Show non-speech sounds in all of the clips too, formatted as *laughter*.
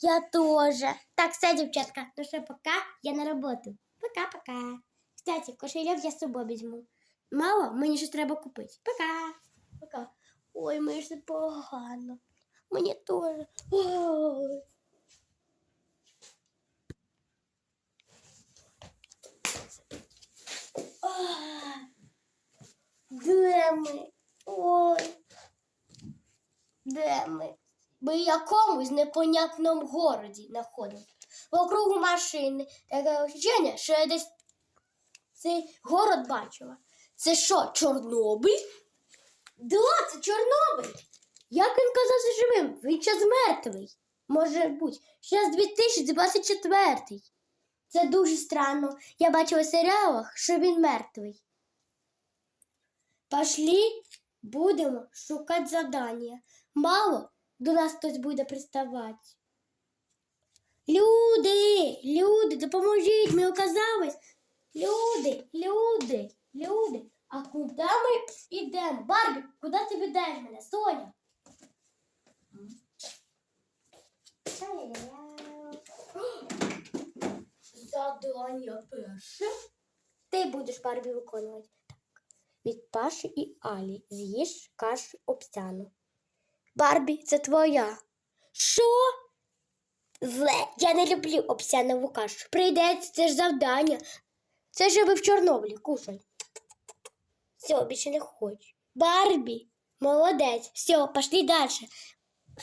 Я тоже. Так, все, девчатка. Ну что, пока. Я на работу. Пока-пока. Кстати, кошелек я з собою візьму. Мало, мені щось треба купити. Пока. Пока. Ой, мені ж погано. Мені теж. Ой. Де ми? Ой. Де ми? Ми в якомусь непонятному городі знаходимося. Вокруг машини. Таке ощущення, що я десь цей город бачила. Це що, Чорнобиль? Да, це Чорнобиль. Як він казався живим? Він час мертвий. Може бути. Зараз 2024. Це дуже странно. Я бачила в серіалах, що він мертвий. Пошли, будемо шукати завдання. Мало до нас хтось буде приставати. Люди, люди, допоможіть, ми оказались. Люди, люди, люди. А куди ми йдемо? Барбі, куди ти ведеш мене, Соня? Задання перше. Ти будеш Барбі виконувати. Так. Від Паші і Алі. З'їж кашу обсяну. Барбі, це твоя. Що? Зле, я не люблю обсянову кашу. Прийдеться, це ж завдання. Це ж ви в Чорнобилі, кушай. Все, більше не хочу. Барбі, молодець. Все, пошли далі.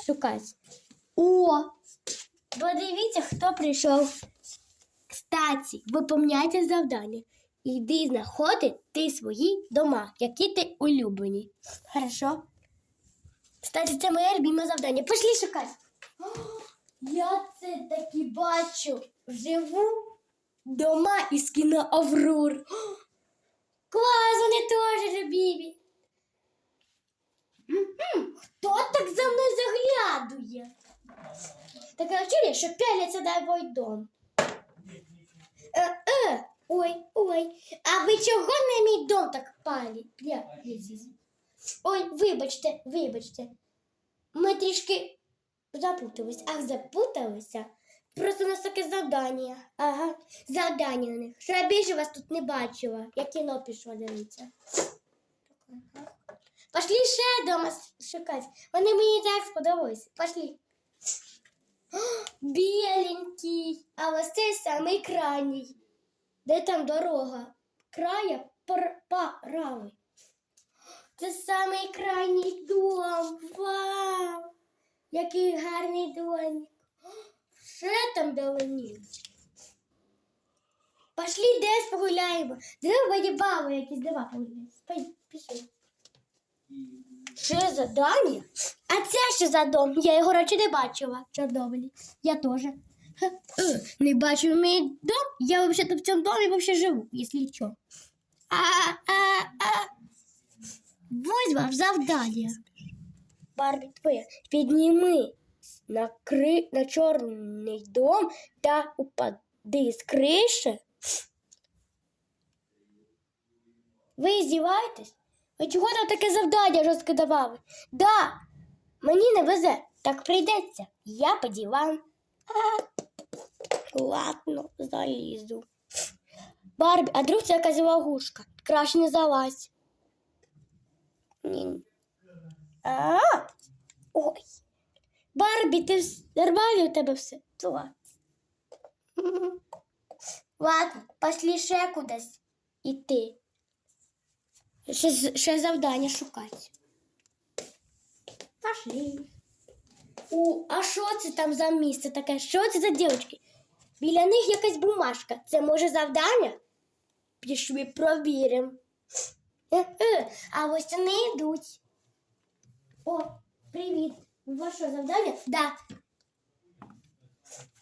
Шукати. О! Подивіться, хто прийшов. Кстати, виповняйте завдання. Іди знаходи ти свої дома, які ти улюблені. Хорошо? Кстати, це моє любиме завдання. Пошли шукати. *gasps* Я це таки бачу. Живу дома із кіно Аврор. *gasps* Клас, вони теж любимі. Хто так за мною заглядує? Таке вчення, що пяляться на мой дом. Е, е, ой, ой. А ви чого на мій дом так палі? Ой, вибачте, вибачте. Ми трішки запутались. Ах, запуталися. Просто у нас таке завдання. Ага, завдання у них. Що я більше вас тут не бачила. Я кіно пішла дивитися. Пошли ще дома шукати. Вони мені так сподобались. Пошли. Біленький. А ось цей самий крайній. Де там дорога? Края пар- правий. Це самий крайній дом. Вау! Який гарний домик. Ще там далині. Пошли десь погуляємо. Диви, баби якісь дива погуляємо. Пішли. Що за Даня? А це що за дом? Я його речі не бачила Чорнобилі. Я теж. Е, Не бачив мій дом. Я взагалі в цьому домі вообще живу, якщо що. А, а, а. Ось вам завдання. Барбі. Підніми на, кри... на чорний дом та упади з криші. Ви здіваєтесь? Ви чого там таке завдання жорстко давали? Да, мені не везе, так прийдеться. Я по. А, ладно, залізу. Барбі, а друг це якась лягушка. Краще не залазь. Ні. А, ой. Барбі, ти нормально у тебе все? Ладно. *laughs* Ладно, пошли ще кудись іти. Ще, ще завдання шукати. Пошли. У, а що це там за місце таке? Що це за дівчатки? Біля них якась бумажка. Це може завдання? Пішли провіримо. Е-е, а ось вони йдуть. О, привіт. Ваше завдання? Да.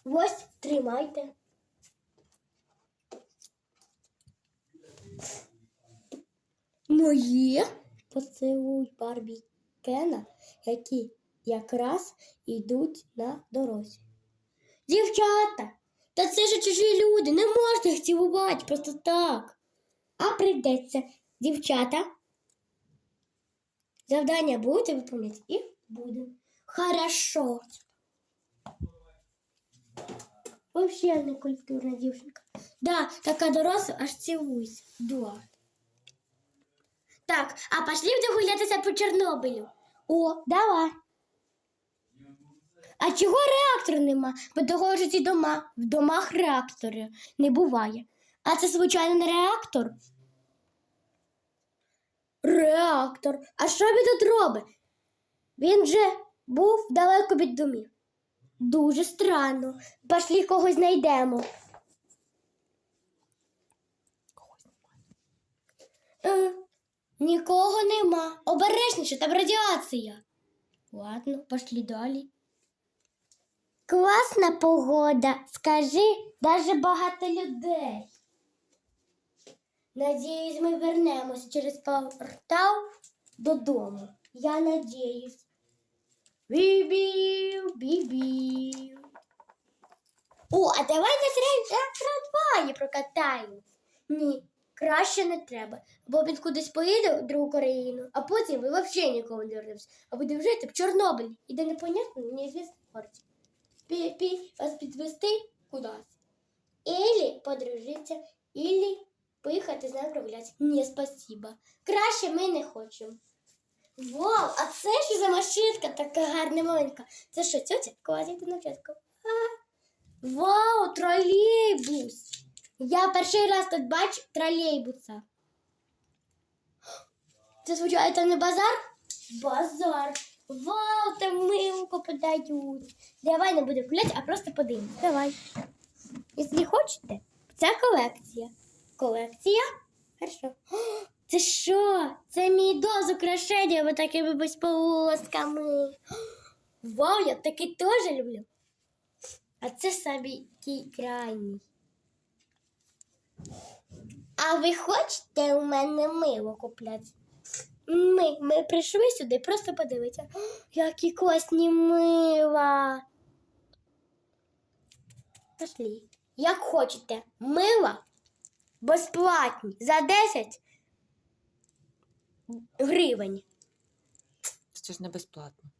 Ось тримайте. Моє поцілуй Барбі Кена, які якраз йдуть на дорозі. Дівчата, та це ж чужі люди, не можна їх цілувати просто так. А прийдеться, дівчата. Завдання будете виконувати і будемо. Хорошо. Вообще не культурна дівчинка. Да, така доросла, аж цілуйся. Да. Так, а пошли вже гулятися по Чорнобилю. О, давай. А чого реактору нема? Бо того ж ці дома. В домах реактори не буває. А це, звичайно, не реактор. Реактор. А що він тут робить? Він же був далеко від домів. Дуже странно. Пошлі когось знайдемо. Е, нікого нема. Обережніше, там радіація. Ладно, пошлі далі. Класна погода. Скажи, даже багато людей. Надіюсь, ми вернемось через портал додому. Я надіюсь. Бібів, бібів. О, а давай на трамваї прокатаємось. Ні, краще не треба. Бо він кудись поїде в другу країну, а потім ви взагалі ніколи не вернемось. А буде жити в Чорнобилі. І де непонятно, неізвісно горці. Пі-пі, вас підвести кудись. Ілі подружитися, ілі поїхати з нами прогулятися. Ні, спасибо. Краще ми не хочемо. Вау, а це що за машинка така гарна маленька? Це що, тьотя? Кладіть на початку. Вау, тролейбус. Я перший раз тут бачу тролейбуса. Це звичайно це не базар? Базар. Вау, там милку подають. Давай не будемо гуляти, а просто подивимось. Давай. Якщо хочете, це колекція. Колекція? Хорошо. Це що? Це мій до з украшеннями такими безполосками. Вау, я такий теж люблю. А це самий такий крайній. А ви хочете у мене мило купляти? Ми, ми прийшли сюди просто подивитися. Які класні мила. Пошли. Як хочете, мила безплатні за 10 гривень. Це ж не безплатно.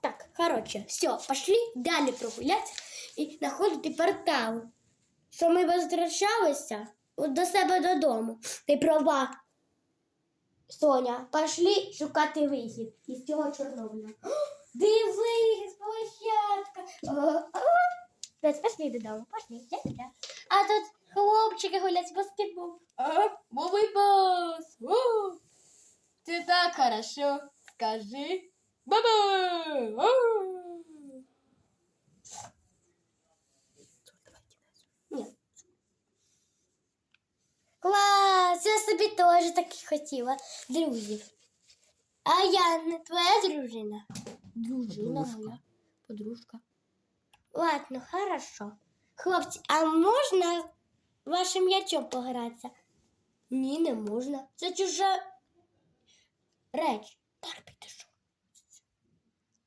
Так, короче, все, пошли далі прогуляти і знаходити портал. Що ми возвращалися до себе додому. Ти права. Соня, пошли шукати вихід із цього Чорнобиля. *gasps* Дивись, площадка. Десь пошли додому, пошли. Я тебе. А тут хлопчики гулять в баскетбол. А, мовий бас! О, Ты так хорошо, скажи. Баба! Ні. Клас, я собі теж таки хотіла друзів. А я не твоя дружина. Дружина Подружка. моя. Подружка. Ладно, хорошо. Хлопці, а можна вашим м'ячом погратися? Ні, не можна. Це чужа реч. Барбі, ти що?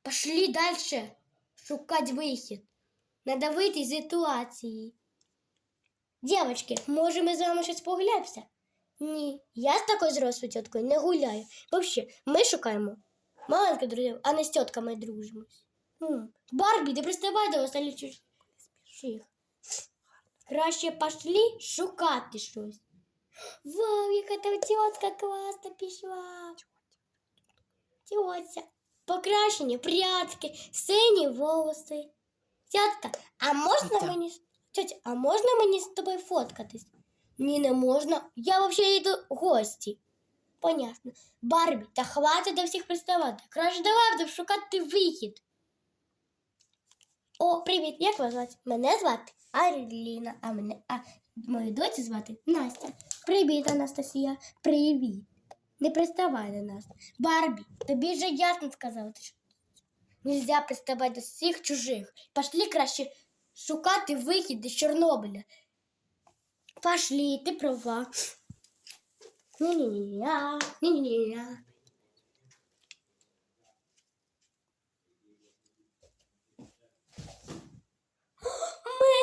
Пошли далі шукати вихід. Надо вийти з ситуації. Дівчатки, може ми з вами щось погуляємося? Ні, я з такою зрослою тіткою не гуляю. Взагалі, ми шукаємо маленьких друзів, а не з тітками дружимось. М, Барбі, ти приставай до останніх чужих. Краще пошли шукати щось. Вау, яка там тітка класна пішла. Тьотя. Покрашені прядки, сині волоси. Тятка, а можна Тьотя. мені з- тьотя, а можна мені з тобою фоткатись? Ні, не можна. Я взагалі йду в гості. Понятно. Барбі, та хватить до всіх приставати. Краще давай будемо шукати вихід. О, привіт, як вас звати? Мене звати Арліна, а мене а мою доцю звати Настя. Привіт, Анастасія. Привіт. Не приставай до нас. Барбі, тобі вже ясно сказала. Що? Нельзя приставати до всіх чужих. Пошли краще шукати вихід із Чорнобиля. Пошли, ти права. Ні-ні-ні.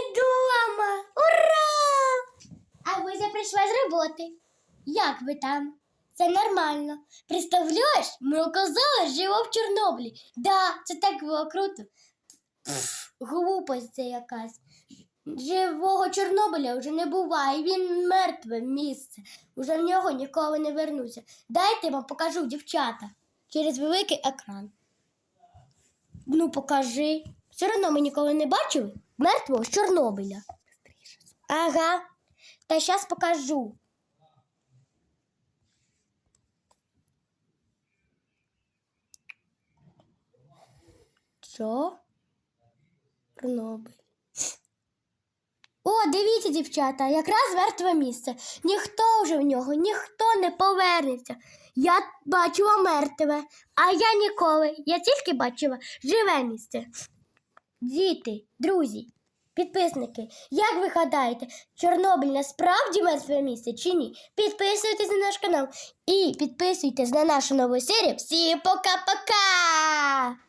Ні-ні-ні. Дома! Ура! А вже прийшла з роботи. Як ви там? Це нормально. Представляєш, ми оказалось живо в Чорнобилі. Да, це так було круто. Глупость це якась. Живого Чорнобиля вже не буває, він мертве місце. Уже в нього ніколи не вернуся. Дайте вам покажу, дівчата, через великий екран. Ну, покажи. Все одно ми ніколи не бачили мертвого з Чорнобиля. Ага. Та зараз покажу. Чорнобиль. О, дивіться, дівчата, якраз мертве місце. Ніхто вже в нього, ніхто не повернеться. Я бачила мертве, а я ніколи. Я тільки бачила живе місце. Діти, друзі, підписники, як ви гадаєте, Чорнобиль насправді мертве місце чи ні? Підписуйтесь на наш канал і підписуйтесь на нашу нову серію. Всі пока-пока!